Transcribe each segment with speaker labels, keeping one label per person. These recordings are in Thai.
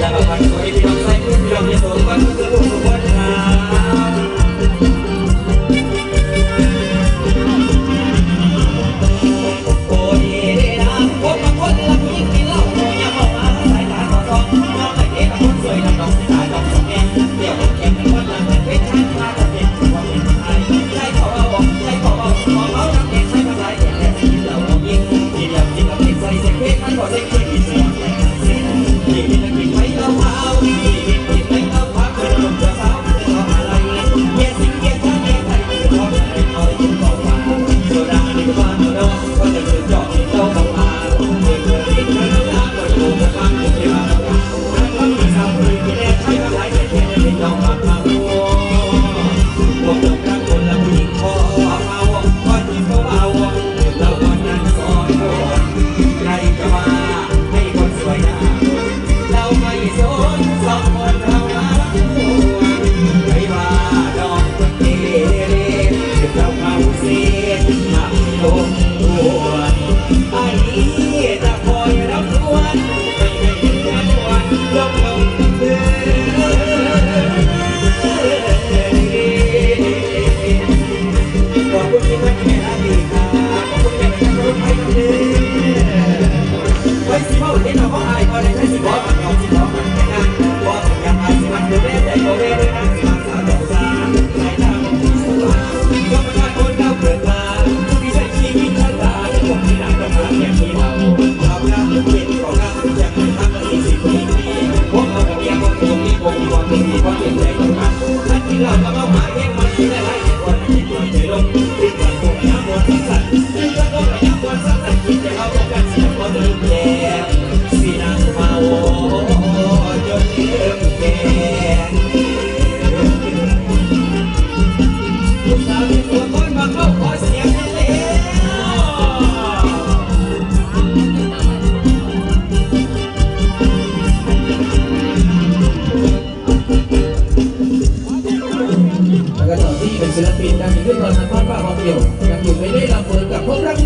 Speaker 1: แล้ว ในบ้าน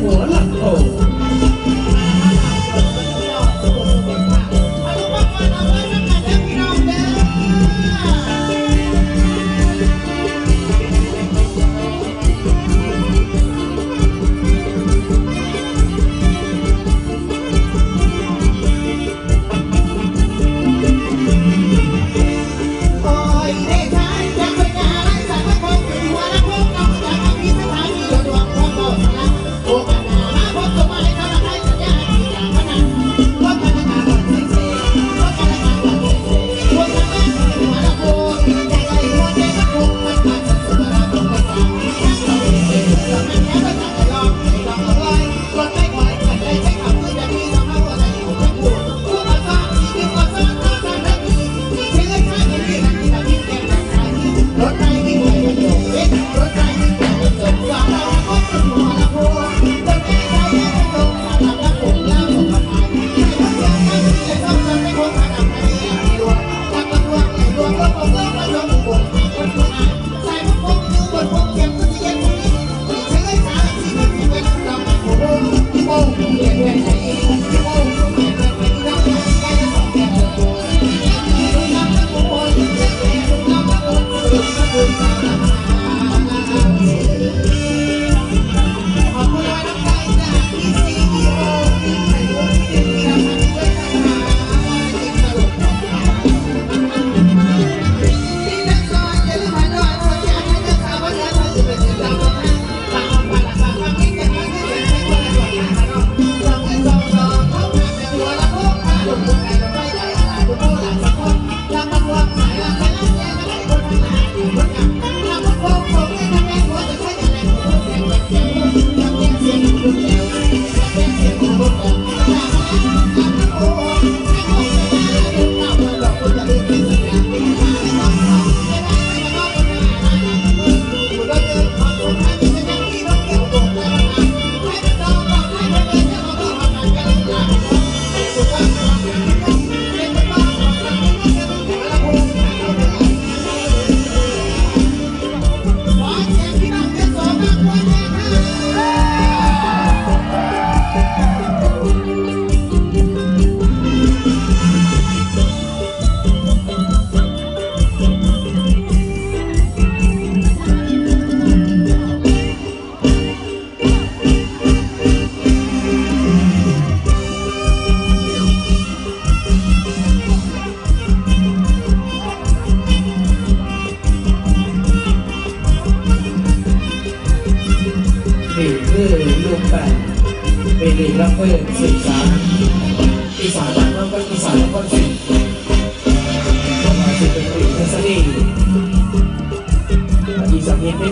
Speaker 1: 活了。后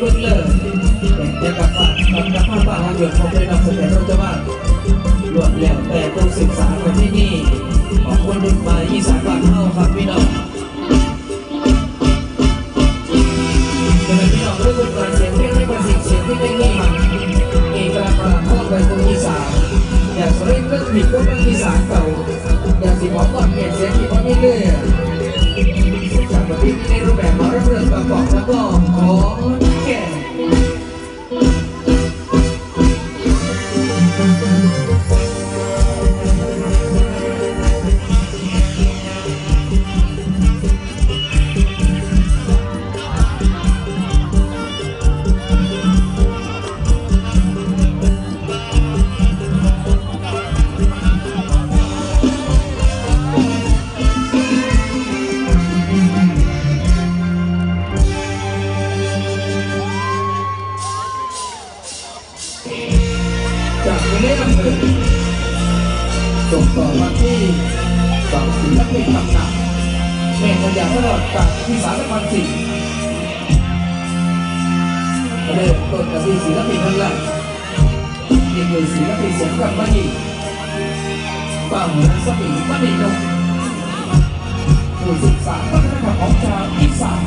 Speaker 1: สานเห็นเป็นเพื่อนเลยแต่
Speaker 2: กับฝากกับกับผ้าป่าหยดของเป็นนำเสนอเราจะว่าล้วนแล้วแต่ผู้ศึกษาคนที่นี่ของคนรุ่นใหม่อีสานบ้านเฮาครับพี่น้องดังนั้นพี่น้องเรื่องการเสียงเพลงให้เป็นสิ่งเสียงที่ไม่มีเอกลักษณ์ประหลาดเข้าไปตรงอีสานอยากเล่นเรื่องผิดก็เรื่องอีสานเก่าอยากสิบอกว่าเปลี่ยนเสียงที่พ่อไม่เลื่อยจากบทที่ในรูปแบบมาเรื่องประกอบแล้วก็ของ จากวันนี้มันเกิดส่งต่อมาที่สองศิลปินตำนานแม่ขยะตลอดจากที่สารพันสี่เริ่มต้นกับที่ศิลปินทั้งหลายอีกหนึ่งศิลปินสียงกับมันอีป้าเหมือนสปีมันอีนกผู้ศึกษาวัฒนธรรมของชาวอีสาน